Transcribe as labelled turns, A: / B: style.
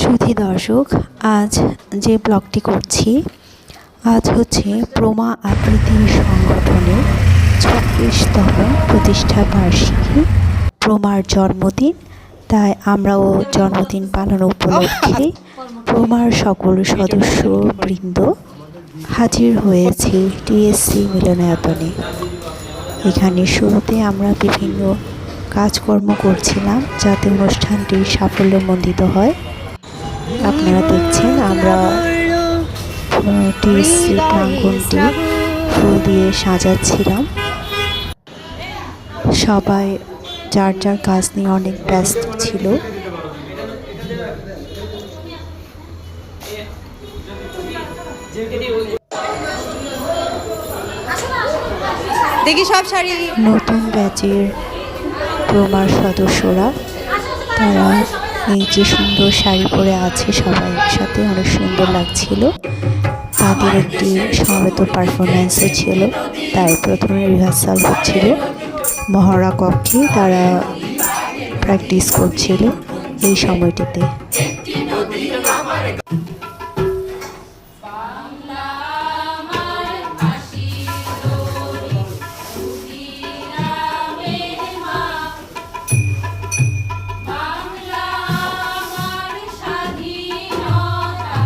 A: সুধী দর্শক, আজ যে ব্লগটি করছি, আজ হচ্ছে প্রমা আবৃত্তি সংগঠনের ছত্রিশতম প্রতিষ্ঠা বার্ষিকী, প্রমার জন্মদিন। তাই আমরাও জন্মদিন পালন উপলক্ষে প্রমার সকল সদস্য বৃন্দ হাজির হয়েছি টিএসসি মিলনায়তনে। এখানে শুরুতে আমরা বিভিন্ন কাজকর্ম করছিলাম যাতে অনুষ্ঠানটি সাফল্যমণ্ডিত হয়। আপনারা দেখছেন আমরা টিএসসি প্রাঙ্গনটি ফুল দিয়ে সাজাচ্ছিলাম। সবাই যার যার কাজ নিয়ে অনেক ব্যস্ত ছিল।
B: দেখি সব শাড়ি।
A: নতুন ব্যাচের প্রমার সদস্যরা, তারা এই যে সুন্দর শাড়ি পরে আছে সবাই একসাথে, অনেক সুন্দর লাগছিল। তাদের একটি সমবেত পারফরমেন্সও ছিল তাই প্রথমে রিহার্সাল হচ্ছিল। মহড়া কক্ষে তারা প্র্যাকটিস করছিল এই সময়টিতে।